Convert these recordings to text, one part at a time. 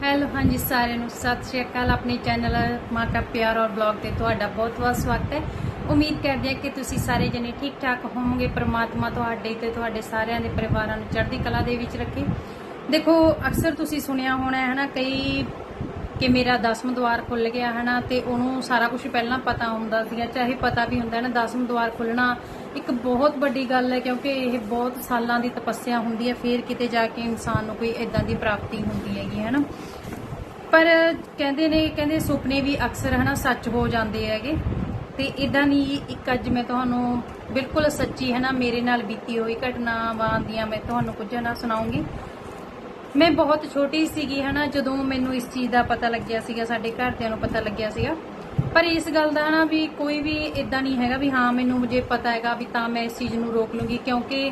Hello, ਹਾਂਜੀ ਸਾਰਿਆਂ ਨੂੰ ਸਤਿ ਸ਼੍ਰੀ ਅਕਾਲ। ਆਪਣੇ ਚੈਨਲ ਮਾਤਾ ਪਿਆਰ ਔਰ ਬਲੌਗ ਤੇ ਤੁਹਾਡਾ ਬਹੁਤ-ਬਹੁਤ ਸਵਾਗਤ ਹੈ। ਉਮੀਦ ਕਰਦੇ ਹਾਂ ਕਿ ਤੁਸੀਂ ਸਾਰੇ ਜਣੇ ਠੀਕ ਠਾਕ ਹੋਵੋਗੇ। ਪ੍ਰਮਾਤਮਾ ਤੁਹਾਡੇ ਤੇ ਤੁਹਾਡੇ ਸਾਰਿਆਂ ਦੇ ਪਰਿਵਾਰਾਂ ਨੂੰ ਚੜ੍ਹਦੀ ਕਲਾ ਦੇ ਵਿੱਚ ਰੱਖੇ। ਦੇਖੋ, ਅਕਸਰ ਤੁਸੀਂ ਸੁਣਿਆ ਹੋਣਾ ਹੈ ਨਾ, ਕਈ ਕਿ ਮੇਰਾ ਦਸਮ ਦੁਆਰ ਖੁੱਲ ਗਿਆ ਹੈ ਨਾ, ਤੇ ਉਹਨੂੰ ਸਾਰਾ ਕੁਝ ਪਹਿਲਾਂ ਪਤਾ ਹੁੰਦਾ ਸੀਗਾ। ਚਾਹੇ ਪਤਾ ਵੀ ਹੁੰਦਾ ਨਾ, ਦਸਮ ਦੁਆਰ ਖੁੱਲਣਾ ਇੱਕ ਬਹੁਤ ਵੱਡੀ ਗੱਲ ਹੈ ਕਿਉਂਕਿ ਇਹ ਬਹੁਤ ਸਾਲਾਂ ਦੀ ਤਪੱਸਿਆ ਹੁੰਦੀ ਹੈ, ਫਿਰ ਕਿਤੇ ਜਾ ਕੇ ਇਨਸਾਨ ਨੂੰ ਕੋਈ ਇਦਾਂ ਦੀ ਪ੍ਰਾਪਤੀ ਹੁੰਦੀ ਹੈਗੀ ਹੈ ਨਾ ਪਰ ਕਹਿੰਦੇ ਨੇ, ਕਹਿੰਦੇ ਸੁਪਨੇ ਵੀ ਅਕਸਰ, ਹਨਾ, ਸੱਚ ਹੋ ਜਾਂਦੇ ਹੈਗੇ। ਤੇ ਇਦਾਂ ਨਹੀਂ ਇੱਕ ਅੱਜ ਮੈਂ ਤੁਹਾਨੂੰ ਬਿਲਕੁਲ ਸੱਚੀ ਹੈ ਨਾ ਮੇਰੇ ਨਾਲ ਬੀਤੀ ਹੋਈ ਘਟਨਾਵਾਂ ਦੀਆਂ ਮੈਂ ਤੁਹਾਨੂੰ ਕੁਝ ਨਾ ਸੁਣਾਉਂਗੀ। ਮੈਂ ਬਹੁਤ ਛੋਟੀ ਸੀਗੀ, ਹਨਾ, ਜਦੋਂ ਮੈਨੂੰ ਇਸ ਚੀਜ਼ ਦਾ ਪਤਾ ਲੱਗਿਆ ਸੀਗਾ, ਸਾਡੇ ਘਰਦਿਆਂ ਨੂੰ ਪਤਾ ਲੱਗਿਆ ਸੀਗਾ। ਪਰ ਇਸ ਗੱਲ ਦਾ ਹਨਾ ਵੀ ਕੋਈ ਵੀ ਇਦਾਂ ਨਹੀਂ ਹੈਗਾ ਵੀ ਹਾਂ, ਮੈਨੂੰ ਮੁਝੇ ਪਤਾ ਹੈਗਾ ਵੀ ਤਾਂ ਮੈਂ ਇਸ ਚੀਜ਼ ਨੂੰ ਰੋਕ ਲੂੰਗੀ, ਕਿਉਂਕਿ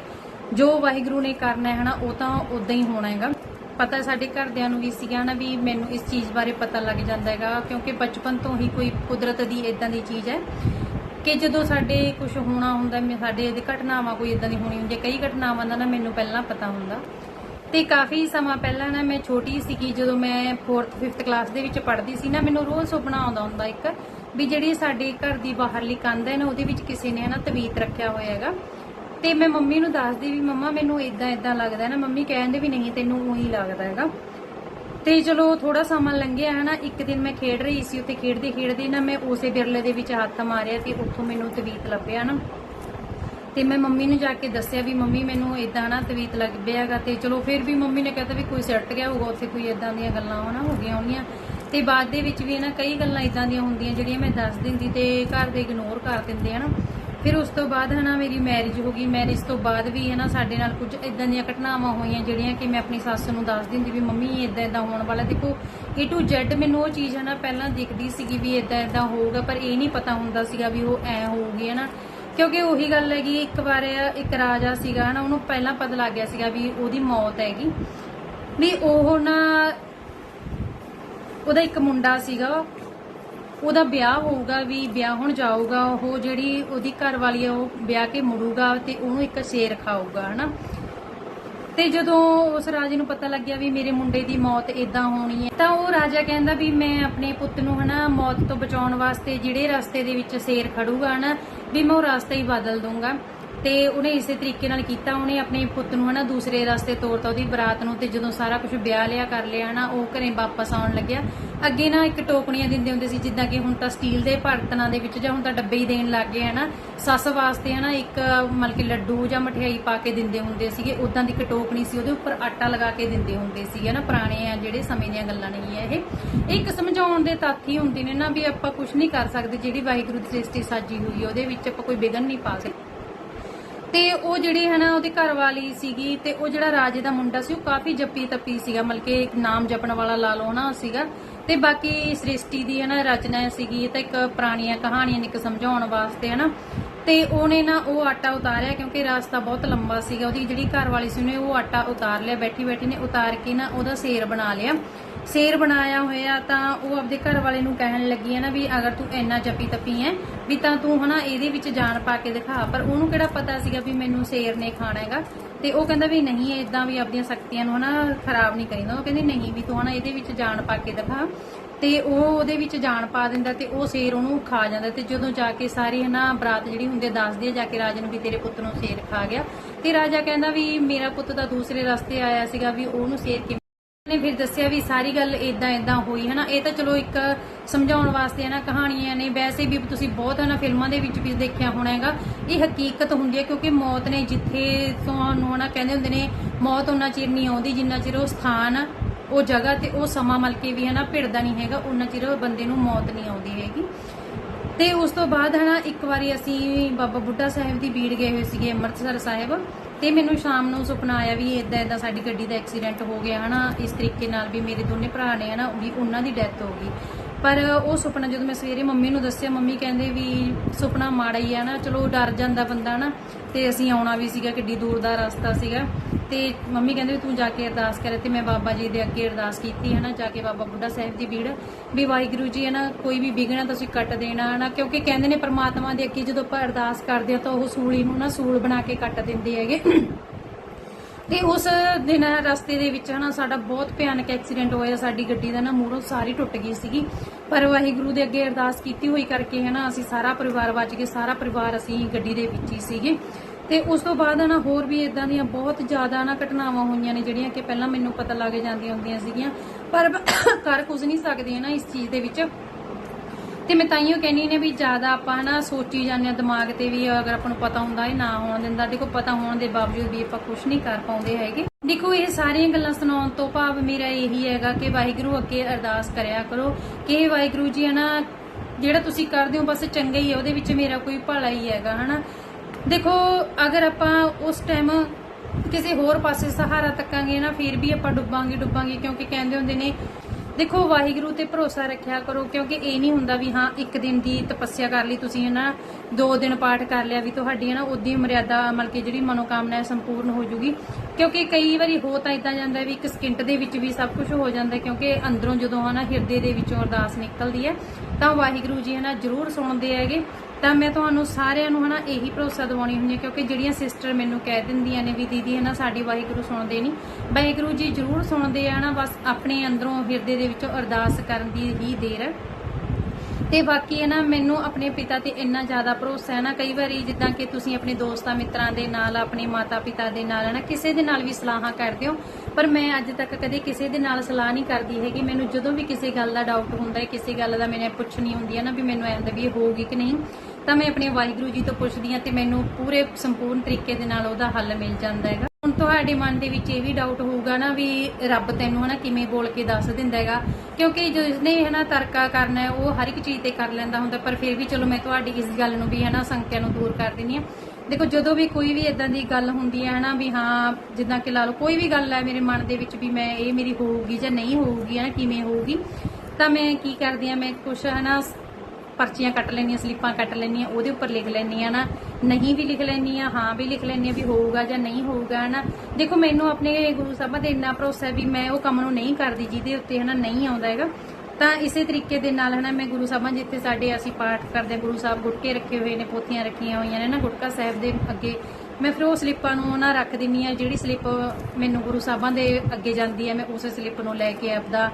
ਜੋ ਵਾਹਿਗੁਰੂ ਨੇ ਕਰਨਾ ਹੈ ਹਨਾ ਉਹ ਤਾਂ ਉਦਾਂ ਹੀ ਹੋਣਾ ਹੈਗਾ। ਪਤਾ ਸਾਡੇ ਘਰਦਿਆਂ ਨੂੰ ਵੀ ਸੀਗਾ ਨਾ ਵੀ ਮੈਨੂੰ ਇਸ ਚੀਜ਼ ਬਾਰੇ ਪਤਾ ਲੱਗ ਜਾਂਦਾ ਹੈਗਾ, ਕਿਉਂਕਿ ਬਚਪਨ ਤੋਂ ਹੀ ਕੋਈ ਕੁਦਰਤ ਦੀ ਇਦਾਂ ਦੀ ਚੀਜ਼ ਹੈ ਕਿ ਜਦੋਂ ਸਾਡੇ ਕੁਝ ਹੋਣਾ ਹੁੰਦਾ, ਮੈਂ ਸਾਡੇ ਇਹਦੇ ਘਟਨਾਵਾਂ ਕੋਈ ਇਦਾਂ ਦੀ ਹੋਣੀ ਹੁੰਦੀ ਕਈ ਘਟਨਾਵਾਂ ਦਾ ਨਾ ਮੈਨੂੰ ਪਹਿਲਾਂ ਪਤਾ ਹੁੰਦਾ। ਤੇ ਕਾਫੀ ਸਮਾਂ ਪਹਿਲਾਂ ਨਾ ਮੈਂ ਛੋਟੀ ਸੀਗੀ, ਜਦੋਂ ਮੈਂ 4th 5th ਕਲਾਸ ਦੇ ਵਿੱਚ ਪੜ੍ਹਦੀ ਸੀ ਨਾ, ਮੈਨੂੰ ਰੋਜ਼ ਸੁਪਨਾ ਆਉਂਦਾ ਹੁੰਦਾ ਇੱਕ, ਵੀ ਜਿਹੜੀ ਸਾਡੇ ਘਰ ਦੀ ਬਾਹਰਲੀ ਕੰਧ ਹੈ ਨਾ, ਉਹਦੇ ਵਿੱਚ ਕਿਸੇ ਨੇ ਨਾ ਤਵੀਤ ਰੱਖਿਆ ਹੋਇਆ ਹੈਗਾ। ਤੇ ਮੈਂ ਮੰਮੀ ਨੂੰ ਦੱਸਦੀ ਵੀ, ਮੰਮਾ, ਮੈਨੂੰ ਇਦਾਂ ਇਦਾਂ ਲੱਗਦਾ ਨਾ। ਮੰਮੀ ਕਹਿੰਦੇ ਵੀ, ਨਹੀਂ, ਤੈਨੂੰ ਉਹੀ ਲੱਗਦਾ ਹੈਗਾ। ਤੇ ਚਲੋ ਥੋੜਾ ਸਮਾਂ ਲੰਘਿਆ ਹੈ ਨਾ ਇੱਕ ਦਿਨ ਮੈਂ ਖੇਡ ਰਹੀ ਸੀ, ਉੱਥੇ ਖੇਡਦੇ ਖੇਡਦੇ ਨਾ ਮੈਂ ਉਸੇ ਬਿਰਲੇ ਦੇ ਵਿੱਚ ਹੱਥ ਮਾਰਿਆ ਤੇ ਉੱਥੋਂ ਮੈਨੂੰ ਤਵੀਤ ਲੱਭਿਆ ਨਾ ਤੇ ਮੈਂ ਮੰਮੀ ਨੂੰ ਜਾ ਕੇ ਦੱਸਿਆ ਵੀ ਮੰਮੀ ਮੈਨੂੰ ਇਦਾਂ ਨਾ ਤਵੀਤ ਲੱਗ ਪਿਆਗਾ ਤੇ ਚਲੋ ਫਿਰ ਵੀ ਮੰਮੀ ਨੇ ਕਹਤਾ ਵੀ ਕੋਈ ਸੱਟ ਗਿਆ ਹੋਊਗਾ, ਉੱਥੇ ਕੋਈ ਇਦਾਂ ਦੀਆਂ ਗੱਲਾਂ ਹੋਣਾ ਹੋ ਗਈਆਂ ਹੋਣੀਆਂ। ਤੇ ਬਾਅਦ ਦੇ ਵਿੱਚ ਵੀ ਨਾ ਕਈ ਗੱਲਾਂ ਇਦਾਂ ਦੀਆਂ ਹੁੰਦੀਆਂ ਜਿਹੜੀਆਂ ਮੈਂ ਦੱਸ ਦਿੰਦੀ ਤੇ ਘਰ ਦੇ ਇਗਨੋਰ ਕਰ ਦਿੰਦੇ ਹਨਾ ਫਿਰ ਉਸ ਤੋਂ ਬਾਅਦ ਹਨਾ ਮੇਰੀ ਮੈਰਿਜ ਹੋ ਗਈ। ਮੈਰਿਜ ਤੋਂ ਬਾਅਦ ਵੀ ਹਨਾ ਸਾਡੇ ਨਾਲ ਕੁਝ ਇਦਾਂ ਦੀਆਂ ਘਟਨਾਵਾਂ ਹੋਈਆਂ ਜਿਹੜੀਆਂ ਕਿ ਮੈਂ ਆਪਣੀ ਸੱਸ ਨੂੰ ਦੱਸ ਦਿੰਦੀ ਵੀ ਮੰਮੀ ਇਦਾਂ ਇਦਾਂ ਹੋਣ ਵਾਲਾ। ਦੇਖੋ, A to Z ਮੈਨੂੰ ਉਹ ਚੀਜ਼ ਹਨਾ ਪਹਿਲਾਂ ਦਿਖਦੀ ਸੀਗੀ ਵੀ ਇਦਾਂ ਇਦਾਂ ਹੋਊਗਾ, ਪਰ ਇਹ ਨਹੀਂ ਪਤਾ ਹੁੰਦਾ ਸੀਗਾ ਵੀ ਉਹ ਐ ਹੋਊਗੀ ਹਨਾ। ਕਿਉਂਕਿ ਉਹੀ ਗੱਲ ਹੈਗੀ, ਇੱਕ ਵਾਰ ਇੱਕ ਰਾਜਾ ਸੀਗਾ ਹਨਾ ਉਹਨੂੰ ਪਹਿਲਾਂ ਪਤਾ ਲੱਗ ਗਿਆ ਸੀਗਾ ਵੀ ਉਹਦੀ ਮੌਤ ਹੈਗੀ। ਵੀ ਉਹ ਨਾ, ਉਹਦਾ ਇੱਕ ਮੁੰਡਾ ਸੀਗਾ, ਉਹਦਾ ਵਿਆਹ ਹੋਊਗਾ, ਵੀ ਵਿਆਹ ਹੁਣ ਜਾਊਗਾ, ਉਹ ਜਿਹੜੀ ਉਹਦੀ ਘਰ ਵਾਲੀ ਆ, ਉਹ ਵਿਆਹ ਕੇ ਮੁੜੂਗਾ ਤੇ ਉਹਨੂੰ ਇੱਕ ਸ਼ੇਰ ਖਾਊਗਾ, ਹਨਾ। ਤੇ ਜਦੋਂ ਉਸ ਰਾਜੇ ਨੂੰ ਪਤਾ ਲੱਗਿਆ ਵੀ ਮੇਰੇ ਮੁੰਡੇ ਦੀ ਮੌਤ ਇਦਾਂ ਹੋਣੀ ਹੈ, ਤਾਂ ਉਹ ਰਾਜਾ ਕਹਿੰਦਾ ਵੀ ਮੈਂ ਆਪਣੇ ਪੁੱਤ ਨੂੰ ਹਨਾ ਮੌਤ ਤੋਂ ਬਚਾਉਣ ਵਾਸਤੇ ਜਿਹੜੇ ਰਸਤੇ ਦੇ ਵਿੱਚ ਸ਼ੇਰ ਖੜੂਗਾ ਹਨਾ, ਵੀ ਮੈਂ ਉਹ ਰਸਤਾ ਹੀ ਬਦਲ ਦੂੰਗਾ ਤੇ ਉਹਨੇ ਇਸੇ ਤਰੀਕੇ ਨਾਲ ਕੀਤਾ, ਉਹਨੇ ਆਪਣੇ ਪੁੱਤ ਨੂੰ ਹਨਾ ਦੂਸਰੇ ਰਸਤੇ ਤੋਰਤਾ ਉਹਦੀ ਬਰਾਤ ਨੂੰ ਤੇ ਜਦੋਂ ਸਾਰਾ ਕੁਝ ਵਿਆਹ ਲਿਆ, ਕਰ ਲਿਆ ਹਨਾ, ਉਹ ਘਰੇ ਵਾਪਸ ਆਉਣ ਲੱਗਿਆ। ਅੱਗੇ ਨਾ ਇੱਕ ਟੋਕਣੀਆਂ ਦਿੰਦੇ ਹੁੰਦੇ ਸੀ, ਜਿੱਦਾਂ ਕਿ ਹੁਣ ਤਾਂ ਸਟੀਲ ਦੇ ਬਰਤਨਾਂ ਦੇ ਵਿੱਚ ਜਾਂ ਹੁਣ ਤਾਂ ਡੱਬੇ ਹੀ ਦੇਣ ਲੱਗ ਗਏ ਹਨਾ, ਸੱਸ ਵਾਸਤੇ ਹਨਾ ਇੱਕ ਮਤਲਬ ਕਿ ਲੱਡੂ ਜਾਂ ਮਠਿਆਈ ਪਾ ਕੇ ਦਿੰਦੇ ਹੁੰਦੇ ਸੀਗੇ ਉਦਾਂ ਦੀ ਇੱਕ ਟੋਕਣੀ ਸੀ, ਉਹਦੇ ਉੱਪਰ ਆਟਾ ਲਗਾ ਕੇ ਦਿੰਦੇ ਹੁੰਦੇ ਸੀ ਨਾ ਪੁਰਾਣੇ ਆ ਜਿਹੜੇ ਸਮੇਂ ਦੀਆਂ ਗੱਲਾਂ ਨਹੀਂ ਆ ਇਹ। ਇਹ ਇੱਕ ਸਮਝਾਉਣ ਦੇ ਤੱਥ ਹੀ ਹੁੰਦੇ ਨੇ ਨਾ ਵੀ ਆਪਾਂ ਕੁਝ ਨਹੀਂ ਕਰ ਸਕਦੇ, ਜਿਹੜੀ ਵਾਹਿਗੁਰੂ ਦੀ ਸ੍ਰਿਸ਼ਟੀ ਸਾਜੀ ਹੋਈ ਹੈ ਉਹਦੇ ਵਿੱਚ ਆਪਾਂ ਕੋਈ ਵਿਗਨ ਨਹੀਂ ਪਾ ਸਕਦੇ। ਤੇ ਉਹ ਜਿਹੜੀ ਹੈ ਨਾ ਉਹਦੀ ਘਰ ਵਾਲੀ ਸੀਗੀ ਤੇ ਉਹ ਜਿਹੜਾ ਰਾਜੇ ਦਾ ਮੁੰਡਾ ਸੀ ਉਹ ਕਾਫੀ ਜੱਪੀ ਤੱਪੀ ਸੀਗਾ, ਮਤਲਬ ਨਾਮ ਜਪਣ ਵਾਲਾ ਲਾ ਲਓ ਨਾ ਸੀਗਾ। ਤੇ ਬਾਕੀ ਸ੍ਰਿਸ਼ਟੀ ਦੀ ਹੈ ਨਾ ਰਚਨਾ ਸੀਗੀ, ਇਹ ਤਾਂ ਇੱਕ ਪੁਰਾਣੀਆਂ ਕਹਾਣੀਆਂ ਨੇ ਇੱਕ ਸਮਝਾਉਣ ਵਾਸਤੇ, ਹੈ ਨਾ। ਤੇ ਉਹਨੇ ਨਾ ਉਹ ਆਟਾ ਉਤਾਰਿਆ ਕਿਉਂਕਿ ਰਸਤਾ ਬਹੁਤ ਲੰਬਾ ਸੀਗਾ, ਉਹਦੀ ਜਿਹੜੀ ਘਰ ਵਾਲੀ ਸੀ ਉਹਨੇ ਉਹ ਆਟਾ ਉਤਾਰ ਲਿਆ ਬੈਠੀ ਬੈਠੀ ਨੇ ਉਤਾਰ ਕੇ ਨਾ ਉਹਦਾ ਸੇਰ ਬਣਾ ਲਿਆ। ਸੇਰ ਬਣਾਇਆ ਹੋਇਆ ਤਾਂ ਉਹ ਆਪਦੇ ਘਰ ਵਾਲੇ ਨੂੰ ਕਹਿਣ ਲੱਗੀ ਹੈ ਨਾ ਵੀ ਅਗਰ ਤੂੰ ਇੰਨਾ ਜੱਪੀ ਤੱਪੀ ਹੈ ਵੀ ਤਾਂ ਤੂੰ ਹਨਾ ਇਹਦੇ ਵਿੱਚ ਜਾਨ ਪਾ ਕੇ ਦਿਖਾ। ਪਰ ਉਹਨੂੰ ਕਿਹੜਾ ਪਤਾ ਸੀਗਾ ਵੀ ਮੈਨੂੰ ਸੇਰ ਨੇ ਖਾਣਾ ਹੈਗਾ? ਤੇ ਉਹ ਕਹਿੰਦਾ ਵੀ ਨਹੀਂ ਇਦਾਂ ਵੀ ਆਪਣੀਆਂ ਸ਼ਕਤੀਆਂ ਨੂੰ ਹਨਾ ਖਰਾਬ ਨਹੀਂ ਕਰੀਦਾ। ਉਹ ਕਹਿੰਦੀ ਨਹੀਂ ਵੀ ਤੂੰ ਹਨਾ ਇਹਦੇ ਵਿੱਚ ਜਾਨ ਪਾ ਕੇ ਦਿਖਾ। ਤੇ ਉਹ ਉਹਦੇ ਵਿੱਚ ਜਾਨ ਪਾ ਦਿੰਦਾ ਤੇ ਉਹ ਸ਼ੇਰ ਉਹਨੂੰ ਖਾ ਜਾਂਦਾ। ਤੇ ਜਦੋਂ ਜਾ ਕੇ ਸਾਰੀ ਹਨਾ ਬਰਾਤ ਜਿਹੜੀ ਹੁੰਦੀ ਆ, ਦੱਸਦੀ ਆ ਜਾ ਕੇ ਰਾਜੇ ਨੂੰ ਵੀ ਤੇਰੇ ਪੁੱਤ ਨੂੰ ਸ਼ੇਰ ਖਾ ਗਿਆ। ਤੇ ਰਾਜਾ ਕਹਿੰਦਾ ਵੀ ਮੇਰਾ ਪੁੱਤ ਤਾਂ ਦੂਸਰੇ ਰਸਤੇ ਆਇਆ ਸੀਗਾ ਵੀ ਉਹਨੂੰ ਸ਼ੇਰ ਕਿਵੇਂ ਨੇ ਫਿਰ ਦੱਸਿਆ ਵੀ ਸਾਰੀ ਗੱਲ ਇਦਾਂ ਇਦਾਂ ਹੋਈ, ਹਨਾ? ਇਹ ਤਾਂ ਚਲੋ ਇੱਕ ਸਮਝਾਉਣ ਵਾਸਤੇ ਹੈ ਨਾ, ਕਹਾਣੀਆਂ ਨੇ। ਵੈਸੇ ਵੀ ਤੁਸੀਂ ਬਹੁਤ ਹਨਾ ਫਿਲਮਾਂ ਦੇ ਵਿੱਚ ਵੀ ਦੇਖਿਆ ਹੋਣਾ ਹੈਗਾ। ਇਹ ਹਕੀਕਤ ਹੁੰਦੀ ਹੈ ਕਿਉਂਕਿ ਮੌਤ ਨੇ ਜਿੱਥੇ ਤੁਹਾਨੂੰ ਹਨਾ ਕਹਿੰਦੇ ਹੁੰਦੇ ਨੇ, ਮੌਤ ਉਹਨਾਂ ਚਿਰ ਨਹੀਂ ਆਉਂਦੀ, ਜਿੰਨਾ ਚਿਰ ਉਹ ਸਥਾਨ, ਉਹ ਜਗ੍ਹਾ ਤੇ ਉਹ ਸਮਾਂ ਮਲਕੇ ਵੀ ਹਨਾ ਭਿੜਦਾ ਨਹੀਂ ਹੈਗਾ, ਉਹਨਾਂ ਚਿਰ ਬੰਦੇ ਨੂੰ ਮੌਤ ਨਹੀਂ ਆਉਂਦੀ ਹੈਗੀ। ਤੇ ਉਸ ਤੋਂ ਬਾਅਦ ਹਨਾ ਇੱਕ ਵਾਰੀ ਅਸੀਂ ਬਾਬਾ ਬੁੱਢਾ ਸਾਹਿਬ ਦੀ ਬੀੜ ਗਏ ਹੋਏ ਸੀਗੇ ਅੰਮ੍ਰਿਤਸਰ ਸਾਹਿਬ। ਤੇ ਮੈਨੂੰ ਸ਼ਾਮ ਨੂੰ ਸੁਪਨਾ ਆਇਆ ਵੀ ਇਦਾਂ ਇਦਾਂ ਸਾਡੀ ਗੱਡੀ ਦਾ ਐਕਸੀਡੈਂਟ ਹੋ ਗਿਆ, ਹਨਾ? ਇਸ ਤਰੀਕੇ ਨਾਲ ਵੀ ਮੇਰੇ ਦੋਨੇ ਭਰਾ ਨੇ, ਹਨਾ, ਵੀ ਉਹਨਾਂ ਦੀ ਡੈਥ ਹੋ ਗਈ। ਪਰ ਉਹ ਸੁਪਨਾ ਜਦੋਂ ਮੈਂ ਸਵੇਰੇ ਮੰਮੀ ਨੂੰ ਦੱਸਿਆ, ਮੰਮੀ ਕਹਿੰਦੇ ਵੀ ਸੁਪਨਾ ਮਾੜਾ ਹੀ ਆ ਨਾ ਚਲੋ, ਡਰ ਜਾਂਦਾ ਬੰਦਾ ਨਾ ਤੇ ਅਸੀਂ ਆਉਣਾ ਵੀ ਸੀਗਾ, ਕਿੱਡੀ ਦੂਰ ਦਾ ਰਸਤਾ ਸੀਗਾ। ਤੇ ਮੰਮੀ ਕਹਿੰਦੇ ਵੀ ਤੂੰ ਜਾ ਕੇ ਅਰਦਾਸ ਕਰ ਤੇ ਮੈਂ ਬਾਬਾ ਜੀ ਦੇ ਅੱਗੇ ਅਰਦਾਸ ਕੀਤੀ ਹੈ ਨਾ ਜਾ ਕੇ ਬਾਬਾ ਬੁੱਢਾ ਸਾਹਿਬ ਦੀ ਬੀੜ ਵੀ ਵਾਹਿਗੁਰੂ ਜੀ ਹੈ ਨਾ ਕੋਈ ਵੀ ਵਿਗਣਾ ਤੁਸੀਂ ਕੱਟ ਦੇਣਾ ਹੈ ਨਾ ਕਿਉਂਕਿ ਕਹਿੰਦੇ ਨੇ ਪ੍ਰਮਾਤਮਾ ਦੇ ਅੱਗੇ ਜਦੋਂ ਆਪਾਂ ਅਰਦਾਸ ਕਰਦੇ ਆ ਤਾਂ ਉਹ ਸੂਲੀ ਨੂੰ ਨਾ ਸੂਲ ਬਣਾ ਕੇ ਕੱਟ ਦਿੰਦੇ ਹੈਗੇ। ਤੇ ਉਸ ਦਿਨ ਰਸਤੇ ਦੇ ਵਿੱਚ, ਹਨਾ, ਸਾਡਾ ਬਹੁਤ ਭਿਆਨਕ ਐਕਸੀਡੈਂਟ ਹੋਇਆ, ਸਾਡੀ ਗੱਡੀ ਦਾ ਨਾ ਮੂਹਰੋਂ ਸਾਰੀ ਟੁੱਟ ਗਈ ਸੀਗੀ। ਪਰ ਵਾਹਿਗੁਰੂ ਦੇ ਅੱਗੇ ਅਰਦਾਸ ਕੀਤੀ ਹੋਈ ਕਰਕੇ, ਹਨਾ, ਅਸੀਂ ਸਾਰਾ ਪਰਿਵਾਰ ਬਚ ਗਏ ਸਾਰਾ ਪਰਿਵਾਰ ਅਸੀਂ ਗੱਡੀ ਦੇ ਵਿੱਚ ਹੀ ਸੀਗੇ। ਤੇ ਉਸ ਤੋਂ ਬਾਅਦ ਨਾ ਹੋਰ ਵੀ ਇਦਾਂ ਦੀਆਂ ਬਹੁਤ ਜ਼ਿਆਦਾ ਨਾ ਘਟਨਾਵਾਂ ਹੋਈਆਂ ਨੇ ਜਿਹੜੀਆਂ ਕਿ ਪਹਿਲਾਂ ਮੈਨੂੰ ਪਤਾ ਲੱਗ ਜਾਂਦੀਆਂ ਹੁੰਦੀਆਂ ਸੀਗੀਆਂ। ਪਰ ਕਰ ਕੁਝ ਨਹੀਂ ਸਕਦੇ ਨਾ ਇਸ ਚੀਜ਼ ਦੇ ਵਿੱਚ। ਤੇ ਮੈਂ ਤਾਈਓ ਕਹਿੰਨੀ ਨੇ ਵੀ ਜ਼ਿਆਦਾ ਆਪਾਂ ਨਾ ਸੋਚੀ ਜਾਂਦੇ ਆ ਦਿਮਾਗ ਤੇ ਵੀ ਅਗਰ ਆਪਾਂ ਨੂੰ ਪਤਾ ਹੁੰਦਾ ਇਹ ਨਾ ਹੋਣ ਦਿੰਦਾ। ਦੇਖੋ, ਪਤਾ ਹੋਣ ਦੇ ਬਾਵਜੂਦ ਵੀ ਆਪਾਂ ਕੁਝ ਨਹੀਂ ਕਰ ਪਾਉਂਦੇ ਹੈਗੇ। ਦੇਖੋ, ਇਹ ਸਾਰੀਆਂ ਗੱਲਾਂ ਸੁਣਾਉਣ ਤੋਂ ਭਾਵ ਮੇਰਾ ਇਹੀ ਹੈਗਾ ਕਿ ਵਾਹਿਗੁਰੂ ਅੱਗੇ ਅਰਦਾਸ ਕਰਿਆ ਕਰੋ ਕਿ ਵਾਹਿਗੁਰੂ ਜੀ ਹਨਾ ਨਾ, ਜਿਹੜਾ ਤੁਸੀਂ ਕਰਦੇ ਹੋ, ਬਸ ਚੰਗਾ ਹੀ ਹੈ। ਉਹਦੇ ਵਿੱਚ ਮੇਰਾ ਕੋਈ ਭਲਾ ਹੀ ਹੈਗਾ, ਹਨਾ? ਦੇਖੋ, ਅਗਰ ਆਪਾਂ ਉਸ ਟਾਈਮ ਕਿਸੇ ਹੋਰ ਪਾਸੇ ਸਹਾਰਾ ਤੱਕਾਂਗੇ ਨਾ, ਫਿਰ ਵੀ ਆਪਾਂ ਡੁੱਬਾਂਗੇ ਡੁੱਬਾਂਗੇ, ਕਿਉਂਕਿ ਕਹਿੰਦੇ ਹੁੰਦੇ ਨੇ, ਦੇਖੋ, ਵਾਹਿਗੁਰੂ ਤੇ ਭਰੋਸਾ ਰੱਖਿਆ ਕਰੋ, ਕਿਉਂਕਿ ਇਹ ਨਹੀਂ ਹੁੰਦਾ ਵੀ ਹਾਂ, ਇੱਕ ਦਿਨ ਦੀ ਤਪੱਸਿਆ ਕਰ ਲਈ ਤੁਸੀਂ, ਹਨਾ, ਦੋ ਦਿਨ ਪਾਠ ਕਰ ਲਿਆ ਵੀ ਤੁਹਾਡੀ, ਹਨਾ ਉਦੀ ਮਰਿਆਦਾ, ਮਤਲਬ ਕਿ ਜਿਹੜੀ ਮਨੋਕਾਮਨਾ ਹੈ ਸੰਪੂਰਨ ਹੋ ਜੂਗੀ। ਕਿਉਂਕਿ ਕਈ ਵਾਰੀ ਹੋ ਤਾਂ ਇਦਾਂ ਜਾਂਦਾ ਵੀ ਇੱਕ ਸਕਿੰਟ ਦੇ ਵਿੱਚ ਵੀ ਸਭ ਕੁਝ ਹੋ ਜਾਂਦਾ ਹੈ ਕਿਉਂਕਿ ਅੰਦਰੋਂ ਜਦੋਂ, ਹਨਾ, ਹਿਰਦੇ ਦੇ ਵਿੱਚੋਂ ਅਰਦਾਸ ਨਿਕਲਦੀ ਹੈ, ਤਾਂ ਵਾਹਿਗੁਰੂ ਜੀ, ਹਨਾ, ਜ਼ਰੂਰ ਸੁਣਦੇ ਹੈਗੇ। ਤਾਂ ਮੈਂ ਤੁਹਾਨੂੰ ਸਾਰਿਆਂ ਨੂੰ ਹਨਾ ਇਹੀ ਭਰੋਸਾ ਦਿਵਾਉਣੀ ਹੁੰਦੀ ਹੈ, ਕਿਉਂਕਿ ਜਿਹੜੀਆਂ ਸਿਸਟਰ ਮੈਨੂੰ ਕਹਿ ਦਿੰਦੀਆਂ ਨੇ ਵੀ ਦੀਦੀ ਹਨਾ ਸਾਡੀ ਵਾਹਿਗੁਰੂ ਸੁਣਦੇ ਨਹੀਂ ਵਾਹਿਗੁਰੂ ਜੀ ਜ਼ਰੂਰ ਸੁਣਦੇ ਆ ਨਾ ਬਸ ਆਪਣੇ ਅੰਦਰੋਂ ਹਿਰਦੇ ਦੇ ਵਿੱਚੋਂ ਅਰਦਾਸ ਕਰਨ ਦੀ ਹੀ ਦੇਰ ਹੈ। ਤੇ ਬਾਕੀ ਹੈ ਨਾ, ਮੈਨੂੰ ਆਪਣੇ ਪਿਤਾ ਤੇ ਇੰਨਾ ਜ਼ਿਆਦਾ ਭਰੋਸਾ ਹੈ ਨਾ, ਕਈ ਵਾਰੀ ਜਿੱਦਾਂ ਕਿ ਤੁਸੀਂ ਆਪਣੇ ਦੋਸਤਾਂ ਮਿੱਤਰਾਂ ਦੇ ਨਾਲ, ਆਪਣੇ ਮਾਤਾ ਪਿਤਾ ਦੇ ਨਾਲ ਹੈ ਨਾ, ਕਿਸੇ ਦੇ ਨਾਲ ਵੀ ਸਲਾਹਾਂ ਕਰਦੇ ਹੋ, ਪਰ ਮੈਂ ਅੱਜ ਤੱਕ ਕਦੇ ਕਿਸੇ ਦੇ ਨਾਲ ਸਲਾਹ ਨਹੀਂ ਕਰਦੀ ਹੈਗੀ। ਮੈਨੂੰ ਜਦੋਂ ਵੀ ਕਿਸੇ ਗੱਲ ਦਾ ਡਾਊਟ ਹੁੰਦਾ ਹੈ, ਕਿਸੇ ਗੱਲ ਦਾ ਮੈਨੇ ਪੁੱਛਣੀ ਹੁੰਦੀ ਹੈ ਨਾ ਵੀ ਮੈਨੂੰ ਐਂ ਹੁੰਦਾ ਵੀ ਇਹ ਹੋਊਗੀ ਕਿ ਨਹੀਂ, ਤਾਂ ਮੈਂ ਆਪਣੇ ਵਾਹਿਗੁਰੂ ਜੀ ਤੋਂ ਪੁੱਛਦੀ ਹਾਂ ਤੇ ਮੈਨੂੰ ਪੂਰੇ ਸੰਪੂਰਨ ਤਰੀਕੇ ਦੇ ਨਾਲ ਉਹਦਾ ਹੱਲ ਮਿਲ ਜਾਂਦਾ ਹੈਗਾ। ਹੁਣ ਤੁਹਾਡੇ ਮਨ ਦੇ ਵਿੱਚ ਇਹ ਵੀ ਡਾਊਟ ਹੋਊਗਾ ਨਾ ਵੀ ਰੱਬ ਤੈਨੂੰ ਹਨਾ ਕਿਵੇਂ ਬੋਲ ਕੇ ਦੱਸ ਦਿੰਦਾ ਹੈਗਾ। ਕਿਉਂਕਿ ਜਿਸਨੇ ਹਨਾ ਤਰਕਾ ਕਰਨਾ ਹੈ, ਉਹ ਹਰ ਇੱਕ ਚੀਜ਼ ਤੇ ਕਰ ਲੈਂਦਾ ਹੁੰਦਾ, ਪਰ ਫਿਰ ਵੀ ਚਲੋ ਮੈਂ ਤੁਹਾਡੀ ਇਸ ਗੱਲ ਨੂੰ ਵੀ ਹਨਾ ਸੰਕਿਆ ਨੂੰ ਦੂਰ ਕਰ ਦਿੰਦੀ ਹਾਂ। ਦੇਖੋ, ਜਦੋਂ ਵੀ ਕੋਈ ਵੀ ਇਦਾਂ ਦੀ ਗੱਲ ਹੁੰਦੀ ਹੈ ਹਨਾ ਵੀ ਹਾਂ, ਜਿੱਦਾਂ ਕਿ ਲਾ ਲਓ ਕੋਈ ਵੀ ਗੱਲ ਹੈ ਮੇਰੇ ਮਨ ਦੇ ਵਿੱਚ ਵੀ ਮੈਂ, ਇਹ ਮੇਰੀ ਹੋਊਗੀ ਜਾਂ ਨਹੀਂ ਹੋਊਗੀ ਹਨਾ, ਕਿਵੇਂ ਹੋਊਗੀ, ਤਾਂ ਮੈਂ ਕੀ ਕਰਦੀ ਆ ਮੈਂ ਕੁਛ ਹਨਾ ਪਰਚੀਆਂ ਕੱਟ ਲੈਣੀਆਂ ਸਲਿੱਪਾਂ ਕੱਟ ਲੈਣੀਆਂ ਉਹਦੇ ਉੱਪਰ ਲਿਖ ਲੈਣੀਆਂ ਨਾ ਨਹੀਂ ਵੀ ਲਿਖ ਲੈਣੀਆਂ ਹਾਂ ਵੀ ਲਿਖ ਲੈਣੀਆਂ ਵੀ ਹੋਊਗਾ ਜਾਂ ਨਹੀਂ ਹੋਊਗਾ ਨਾ ਦੇਖੋ, ਮੈਨੂੰ ਆਪਣੇ ਗੁਰੂ ਸਾਹਿਬਾਂ ਤੇ ਇੰਨਾ ਭਰੋਸਾ ਵੀ ਮੈਂ ਉਹ ਕੰਮ ਨੂੰ ਨਹੀਂ ਕਰਦੀ ਜਿਹਦੇ ਉੱਤੇ ਹਨਾ ਨਹੀਂ ਆਉਂਦਾ ਹੈਗਾ। ਤਾਂ ਇਸੇ ਤਰੀਕੇ ਦੇ ਨਾਲ ਹਨਾ ਮੈਂ ਗੁਰੂ ਸਾਹਿਬਾਂ ਜਿੱਥੇ ਸਾਡੇ ਅਸੀਂ ਪਾਠ ਕਰਦੇ ਗੁਰੂ ਸਾਹਿਬ ਗੁਟਕੇ ਰੱਖੇ ਹੋਏ ਨੇ, ਪੋਥੀਆਂ ਰੱਖੀਆਂ ਹੋਈਆਂ ਨੇ ਨਾ ਗੁਟਕਾ ਸਾਹਿਬ ਦੇ ਅੱਗੇ। ਮੈਂ ਫਿਰ ਉਹ ਸਲਿੱਪਾਂ ਨੂੰ ਨਾ ਰੱਖ ਦਿੰਨੀ ਆ ਜਿਹੜੀ ਸਲਿੱਪ ਮੈਨੂੰ ਗੁਰੂ ਸਾਹਿਬਾਂ ਦੇ ਅੱਗੇ ਜਾਂਦੀ ਹੈ, ਮੈਂ ਉਸੇ ਸਲਿੱਪ ਨੂੰ ਲੈ ਕੇ ਆਪਦਾ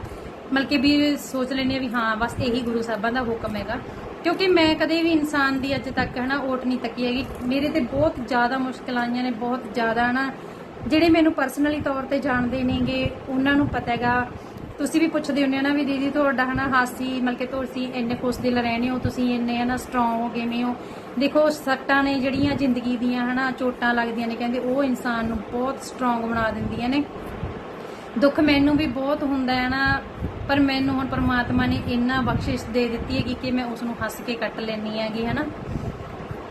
ਮਤਲਬ ਕਿ ਵੀ ਸੋਚ ਲੈਂਦੀ ਆ ਵੀ ਹਾਂ, ਬਸ ਇਹੀ ਗੁਰੂ ਸਾਹਿਬਾਂ ਦਾ ਹੁਕਮ ਹੈਗਾ। ਕਿਉਂਕਿ ਮੈਂ ਕਦੇ ਵੀ ਇਨਸਾਨ ਦੀ ਅੱਜ ਤੱਕ ਹਨਾ ਓਟ ਨਹੀਂ ਤੱਕੀ ਹੈਗੀ। ਮੇਰੇ ਤੇ ਬਹੁਤ ਜ਼ਿਆਦਾ ਮੁਸ਼ਕਲਾਂ ਆਈਆਂ ਨੇ, ਬਹੁਤ ਜ਼ਿਆਦਾ ਹਨਾ। ਜਿਹੜੇ ਮੈਨੂੰ ਪਰਸਨਲੀ ਤੌਰ ਤੇ ਜਾਣਦੇ ਨੇਗੇ, ਉਹਨਾਂ ਨੂੰ ਪਤਾ ਹੈਗਾ। ਤੁਸੀਂ ਵੀ ਪੁੱਛਦੇ ਹੁੰਦੇ ਹੋ ਨਾ ਵੀ ਦੀਦੀ ਤੁਹਾਡਾ ਹਨਾ ਹਾਸੀ, ਮਤਲਬ ਕਿ ਤੁਸੀਂ ਇੰਨੇ ਖੁਸ਼ ਦਿਲ ਰਹਿੰਦੇ ਹੋ, ਤੁਸੀਂ ਇੰਨੇ ਹਨਾ ਸਟਰੋਂਗ ਹੋ, ਕਿਵੇਂ ਹੋ। ਦੇਖੋ, ਸੱਟਾਂ ਨੇ ਜਿਹੜੀਆਂ ਜ਼ਿੰਦਗੀ ਦੀਆਂ ਹਨਾ ਚੋਟਾਂ ਲੱਗਦੀਆਂ ਨੇ, ਕਹਿੰਦੇ ਉਹ ਇਨਸਾਨ ਨੂੰ ਬਹੁਤ ਸਟਰੋਂਗ ਬਣਾ ਦਿੰਦੀਆਂ ਨੇ। ਦੁੱਖ ਮੈਨੂੰ ਵੀ ਬਹੁਤ ਹੁੰਦਾ ਹੈ ਨਾ, ਪਰ ਮੈਨੂੰ ਹੁਣ ਪਰਮਾਤਮਾ ਨੇ ਇੰਨਾ ਬਖਸ਼ਿਸ਼ ਦੇ ਦਿੱਤੀ ਹੈਗੀ ਕਿ ਮੈਂ ਉਸ ਨੂੰ ਹੱਸ ਕੇ ਕੱਟ ਲੈਣੀ ਹੈਗੀ, ਹਨਾ।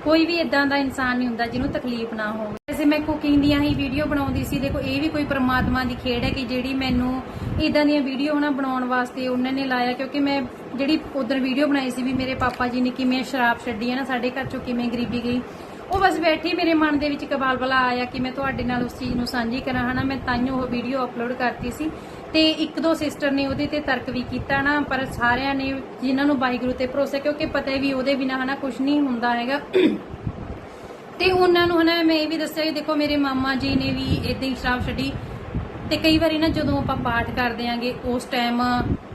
ਕੋਈ ਵੀ ਇਦਾਂ ਦਾ ਇਨਸਾਨ ਨਹੀਂ ਹੁੰਦਾ ਜਿਹਨੂੰ ਤਕਲੀਫ ਨਾ ਹੋਵੇ। ਵੈਸੇ ਮੈਂ ਕੁਕਿੰਗ ਦੀਆਂ ਹੀ ਵੀਡੀਓ ਬਣਾਉਂਦੀ ਸੀ, ਦੇਖੋ, ਇਹ ਵੀ ਕੋਈ ਪਰਮਾਤਮਾ ਦੀ ਖੇਡ ਹੈ ਕਿ ਜਿਹੜੀ ਮੈਨੂੰ ਇਦਾਂ ਦੀਆਂ ਵੀਡੀਓ ਨਾ ਬਣਾਉਣ ਵਾਸਤੇ ਉਹਨਾਂ ਨੇ ਲਾਇਆ, ਕਿਉਂਕਿ ਮੈਂ ਜਿਹੜੀ ਉਧਰ ਵੀਡੀਓ ਬਣਾਈ ਸੀ ਵੀ ਮੇਰੇ ਪਾਪਾ ਜੀ ਨੇ ਕਿਵੇਂ ਸ਼ਰਾਬ ਛੱਡੀ ਹੈ ਨਾ, ਸਾਡੇ ਘਰ ਚੋਂ ਕਿਵੇਂ ਗਰੀਬੀ ਗਈ। ਉਹ ਬਸ ਬੈਠੀ ਮੇਰੇ ਮਨ ਦੇ ਵਿੱਚ ਕਬਾਲਬਲਾ ਆਇਆ ਕਿ ਮੈਂ ਤੁਹਾਡੇ ਨਾਲ ਉਸ ਚੀਜ਼ ਨੂੰ ਸਾਂਝੀ ਕਰਾਂ, ਹਨਾ। ਮੈਂ ਤਾਈਓ ਉਹ ਵੀਡੀਓ ਅਪਲੋਡ ਕਰਤੀ ਸੀ। ਤੇ ਇੱਕ ਦੋ ਸਿਸਟਰ ਨੇ ਉਹਦੇ ਤੇ ਤਰਕ ਵੀ ਕੀਤਾ ਨਾ, ਪਰ ਸਾਰਿਆਂ ਨੇ ਜਿਨ੍ਹਾਂ ਨੂੰ ਵਾਹਿਗੁਰੂ ਤੇ ਭਰੋਸਾ, ਕਿਉਂਕਿ ਪਤਾ ਵੀ ਉਹਦੇ ਬਿਨਾ, ਹਨਾ ਕੁਝ ਨਹੀਂ ਹੁੰਦਾ ਹੈਗਾ। ਤੇ ਉਹਨਾਂ ਨੂੰ, ਹਨਾ, ਮੈਂ ਇਹ ਵੀ ਦੱਸਿਆ ਵੀ ਦੇਖੋ, ਮੇਰੇ ਮਾਮਾ ਜੀ ਨੇ ਵੀ ਇਦਾਂ ਹੀ ਸ਼ਰਾਬ ਛੱਡੀ। ਤੇ ਕਈ ਵਾਰੀ ਨਾ ਜਦੋਂ ਆਪਾਂ ਪਾਠ ਕਰਦੇ ਆਂਗੇ, ਉਸ ਟਾਈਮ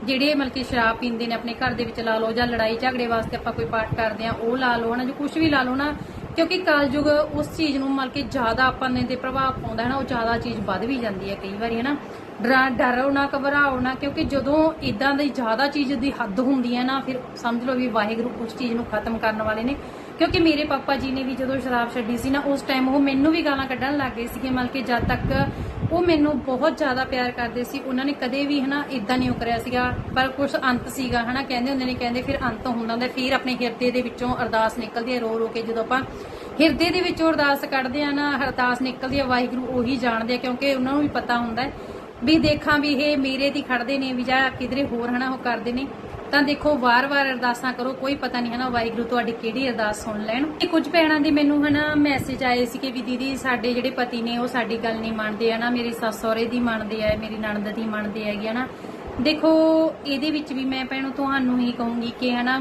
ਜਿਹੜੇ ਮਤਲਬ ਸ਼ਰਾਬ ਪੀਂਦੇ ਨੇ, ਆਪਣੇ ਘਰ ਦੇ ਵਿੱਚ ਲਾ ਲਓ ਜਾਂ ਲੜਾਈ ਝਗੜੇ ਵਾਸਤੇ ਆਪਾਂ ਕੋਈ ਪਾਠ ਕਰਦੇ ਆਂ, ਉਹ ਲਾ ਲਓ, ਹਨਾ, ਜੋ ਕੁਝ ਵੀ ਲਾ ਲਓ ਨਾ ਕਿਉਂਕਿ ਕਾਲਯੁਗ ਉਸ ਚੀਜ਼ ਨੂੰ ਮਤਲਬ ਕਿ ਜ਼ਿਆਦਾ ਆਪਾਂ ਨੇ ਤੇ ਪ੍ਰਭਾਵ ਪਾਉਂਦਾ ਹੈ ਨਾ, ਉਹ ਜ਼ਿਆਦਾ ਚੀਜ਼ ਵੱਧ ਵੀ ਜਾਂਦੀ ਹੈ ਕਈ ਵਾਰੀ ਹੈ ਨਾ ਡਰਾ, ਡਰੋ ਨਾ, ਘਬਰਾਓ ਨਾ, ਕਿਉਂਕਿ ਜਦੋਂ ਇਦਾਂ ਦੀ ਜ਼ਿਆਦਾ ਚੀਜ਼ ਦੀ ਹੱਦ ਹੁੰਦੀ ਹੈ ਨਾ, ਫਿਰ ਸਮਝ ਲਓ ਵੀ ਵਾਹਿਗੁਰੂ ਉਸ ਚੀਜ਼ ਨੂੰ ਖਤਮ ਕਰਨ ਵਾਲੇ ਨੇ। ਕਿਉਂਕਿ ਮੇਰੇ ਪਾਪਾ ਜੀ ਨੇ ਵੀ ਜਦੋਂ ਸ਼ਰਾਬ ਛੱਡੀ ਸੀ ਨਾ, ਉਸ ਟਾਈਮ ਉਹ ਮੈਨੂੰ ਵੀ ਗਾਲਾਂ ਕੱਢਣ ਲੱਗ ਗਏ ਸੀਗੇ, ਮਤਲਬ ਕਿ ਜਦ ਤੱਕ ਉਹ ਮੈਨੂੰ ਬਹੁਤ ਜ਼ਿਆਦਾ ਪਿਆਰ ਕਰਦੇ ਸੀ, ਉਹਨਾਂ ਨੇ ਕਦੇ ਵੀ ਹਨਾ ਇਦਾਂ ਨਹੀਂ ਕਰਿਆ ਸੀਗਾ, ਪਰ ਕੁਝ ਅੰਤ ਸੀਗਾ, ਹਨਾ ਕਹਿੰਦੇ ਹੁੰਦੇ ਨੇ, ਕਹਿੰਦੇ ਫਿਰ ਅੰਤ ਹੁੰਦਾ ਹੁੰਦਾ, ਫਿਰ ਆਪਣੇ ਹਿਰਦੇ ਦੇ ਵਿੱਚੋਂ ਅਰਦਾਸ ਨਿਕਲਦੀ ਹੈ, ਰੋ ਰੋ ਕੇ ਜਦੋਂ ਆਪਾਂ ਹਿਰਦੇ ਦੇ ਵਿੱਚੋਂ ਅਰਦਾਸ ਕੱਢਦੇ ਆ ਨਾ, ਅਰਦਾਸ ਨਿਕਲਦੀ ਹੈ, ਵਾਹਿਗੁਰੂ ਉਹੀ ਜਾਣਦੇ ਆ, ਕਿਉਂਕਿ ਉਹਨਾਂ ਨੂੰ ਵੀ ਪਤਾ ਹੁੰਦਾ ਹੈ ਵੀ ਦੇਖਾਂ ਵੀ ਇਹ ਮੇਰੇ ਦੀ ਖੜਦੇ ਨੇ, ਵੀ ਜਾਂ ਕਿਧਰੇ ਹੋਰ ਹਨਾ ਉਹ ਕਰਦੇ ਨੇ। ਤਾਂ ਦੇਖੋ, ਵਾਰ-ਵਾਰ ਅਰਦਾਸਾਂ ਕਰੋ, ਕੋਈ ਪਤਾ ਨਹੀਂ ਹਨਾ ਵਾਹਿਗੁਰੂ ਤੁਹਾਡੀ ਕਿਹੜੀ ਅਰਦਾਸ ਸੁਣ ਲੈਣ। ਤੇ ਕੁਝ ਭੈਣਾਂ ਦੇ ਮੈਨੂੰ ਹਨਾ ਮੈਸੇਜ ਆਏ ਸੀ ਕਿ ਵੀ ਦੀਦੀ ਸਾਡੇ ਜਿਹੜੇ ਪਤੀ ਨੇ ਉਹ ਸਾਡੀ ਗੱਲ ਨਹੀਂ ਮੰਨਦੇ ਹਨਾ, ਮੇਰੇ ਸੱਸ ਸਹੁਰੇ ਦੀ ਮੰਨਦੇ ਆ, ਮੇਰੀ ਨਣਦ ਦੀ ਮੰਨਦੇ ਹੈਗੇ ਹਨਾ ਦੇਖੋ, ਇਹਦੇ ਵਿੱਚ ਵੀ ਮੈਂ ਭੈਣੋ ਤੁਹਾਨੂੰ ਹੀ ਕਹੂੰਗੀ ਕਿ ਹਨਾ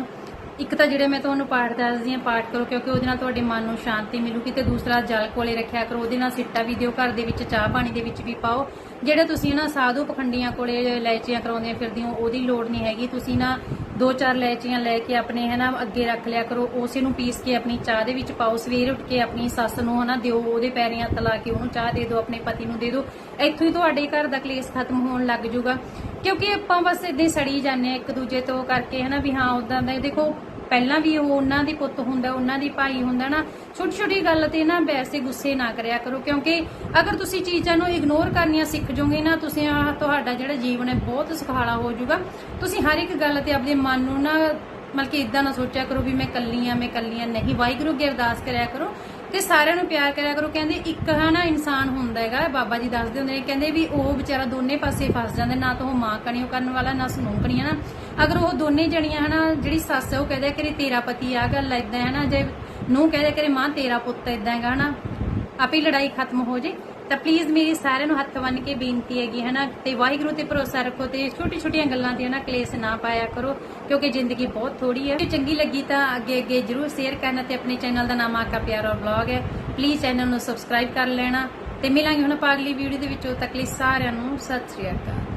ਇੱਕ ਤਾਂ ਜਿਹੜੇ ਮੈਂ ਤੁਹਾਨੂੰ ਪਾਠ ਦੱਸਦੀ ਹਾਂ, ਪਾਠ ਕਰੋ, ਕਿਉਂਕਿ ਉਹਦੇ ਨਾਲ ਤੁਹਾਡੇ ਮਨ ਨੂੰ ਸ਼ਾਂਤੀ ਮਿਲੂਗੀ ਤੇ ਦੂਸਰਾ ਜਲ ਕੋਲੇ ਰੱਖਿਆ ਕਰੋ, ਉਹਦੇ ਨਾਲ ਸਿੱਟਾ ਵੀ ਦਿਓ, ਘਰ ਦੇ ਵਿੱਚ ਚਾਹ ਪਾਣੀ ਦੇ ਵਿੱਚ ਵੀ ਪਾਓ। ਜਿਹੜੇ ਤੁਸੀਂ ਨਾ ਸਾਧੂ ਪਖੰਡੀਆਂ ਕੋਲੇ ਲੈਚੀਆਂ ਕਰਾਉਂਦੀਆਂ ਹੋ ਉਹਦੀ ਲੋੜ ਨਹੀਂ ਹੈਗੀ। ਤੁਸੀਂ ਨਾ ਦੋ ਚਾਰ ਲੈਚੀਆਂ ਲੈ ਕੇ ਆਪਣੇ, ਹਨਾ, ਅੱਗੇ ਰੱਖ ਲਿਆ ਕਰੋ, ਉਸੇ ਨੂੰ ਪੀਸ ਕੇ ਆਪਣੀ ਚਾਹ ਦੇ ਵਿੱਚ ਪਾਓ। ਸਵੇਰ ਉੱਠ ਕੇ ਆਪਣੀ ਸੱਸ ਨੂੰ, ਹਨਾ, ਦਿਓ, ਉਹਦੇ ਪੈਰੀਂ ਤਲਾ ਕੇ ਉਹਨੂੰ ਚਾਹ ਦੇ ਦਿਓ, ਆਪਣੇ ਪਤੀ ਨੂੰ ਦੇ ਦਿਓ। ਇੱਥੋਂ ਹੀ ਤੁਹਾਡੇ ਘਰ ਦਾ ਕਲੇਸ਼ ਖਤਮ ਹੋਣ ਲੱਗ ਜਾਊਗਾ। ਕਿਉਂਕਿ ਆਪਾਂ ਬਸ ਇਦਾਂ ਸੜੀ ਜਾਂਦੇ ਆ ਇੱਕ ਦੂਜੇ ਤੋਂ ਕਰਕੇ, ਹਨਾ, ਵੀ ਹਾਂ ਉਦਾਂ ਦਾ ਦੇਖੋ, ਪਹਿਲਾਂ ਵੀ ਉਹ ਉਹਨਾਂ ਦੀ ਪੁੱਤ ਹੁੰਦਾ, ਉਹਨਾਂ ਦੀ ਭਾਈ ਹੁੰਦਾ ਨਾ। ਛੋਟੀ ਛੋਟੀ ਗੱਲ ਤੇ ਨਾ ਵੈਸੇ ਗੁੱਸੇ ਨਾ ਕਰਿਆ ਕਰੋ, ਕਿਉਂਕਿ ਅਗਰ ਤੁਸੀਂ ਚੀਜ਼ਾਂ ਨੂੰ ਇਗਨੋਰ ਕਰਨੀਆਂ ਸਿੱਖ ਜਾਓਗੇ ਨਾ, ਤੁਸੀਂ ਆਹ ਤੁਹਾਡਾ ਜਿਹੜਾ ਜੀਵਨ ਹੈ, ਬਹੁਤ ਸੁਖਾਲਾ ਹੋ ਜਾਊਗਾ। ਤੁਸੀਂ ਹਰ ਇੱਕ ਗੱਲ ਤੇ ਆਪਣੇ ਮਨ ਨੂੰ ਨਾ, ਮਤਲਬ ਕਿ ਇਦਾਂ ਨਾ ਸੋਚਿਆ ਕਰੋ ਵੀ ਮੈਂ ਕੱਲੀ ਆ ਮੈਂ ਕੱਲੀ ਆ ਨਹੀਂ, ਵਾਹਿਗੁਰੂ ਅੱਗੇ ਅਰਦਾਸ ਕਰਿਆ ਕਰੋ। ਤੇ ਸਾਰਿਆਂ ਨੂੰ ਪਿਆਰ ਕਰਿਆ ਕਰੋ। ਕਹਿੰਦੇ ਇੱਕ ਹਨਾ ਇਨਸਾਨ ਹੁੰਦਾ ਹੈਗਾ, ਬਾਬਾ ਜੀ ਦੱਸਦੇ ਹੁੰਦੇ ਨੇ, ਕਹਿੰਦੇ ਵੀ ਉਹ ਵਿਚਾਰਾ ਦੋਨੇ ਪਾਸੇ ਫਸ ਜਾਂਦਾ ਨਾ ਤਾਂ ਉਹ ਮਾਂ ਕਣੀਓ ਕਰਨ ਵਾਲਾ, ਨਾ ਸਨੂਕਣੀਆਂ ਨਾ ਅਗਰ ਉਹ ਦੋਨੇ ਜਣੀਆਂ, ਹਨਾ, ਜਿਹੜੀ ਸੱਸ ਹੈ ਉਹ ਕਹਦੇ ਕਿ ਤੇਰਾ ਪਤੀ ਆ ਗੱਲ ਏਦਾਂ ਹੈ ਜੇ ਨੂੰ ਕਹਦੇ ਕਿ ਮਾਂ ਤੇਰਾ ਪੁੱਤ ਏਦਾਂ ਹੈਗਾ, ਹਨਾ। ਆਪੇ ਲੜਾਈ ਖਤਮ ਹੋ ਜੇ। ਤਾਂ ਪਲੀਜ਼ ਮੇਰੀ ਸਾਰਿਆਂ ਨੂੰ ਹੱਥ ਬੰਨ ਕੇ ਬੇਨਤੀ ਹੈਗੀ ਹੈ ਨਾ ਤੇ ਵਾਹਿਗੁਰੂ ਤੇ ਭਰੋਸਾ ਰੱਖੋ ਤੇ ਛੋਟੀ ਛੋਟੀਆਂ ਗੱਲਾਂ ਤੇ ਨਾ ਕਲੇਸ਼ ਨਾ ਪਾਇਆ ਕਰੋ, ਕਿਉਂਕਿ ਜ਼ਿੰਦਗੀ ਬਹੁਤ ਥੋੜੀ ਹੈ। ਜੇ ਚੰਗੀ ਲੱਗੀ ਤਾਂ ਅੱਗੇ ਅੱਗੇ ਜਰੂਰ ਸ਼ੇਅਰ ਕਰਨਾ ਤੇ ਆਪਣੇ ਚੈਨਲ ਦਾ ਨਾਮ ਆਕਾ ਪਿਆਰਾ ਵਲੌਗ ਹੈ। ਪਲੀਜ਼ ਚੈਨਲ ਨੂੰ ਸਬਸਕ੍ਰਾਈਬ ਕਰ ਲੈਣਾ ਤੇ ਮਿਲਾਂਗੇ ਹੁਣ ਆਪਾਂ ਅਗਲੀ ਵੀਡੀਓ ਦੇ ਵਿੱਚ। ਉਦੋਂ ਤੱਕ ਲਈ ਸਾਰਿਆਂ ਨੂੰ ਸਤਿ ਸ੍ਰੀ ਅਕਾਲ।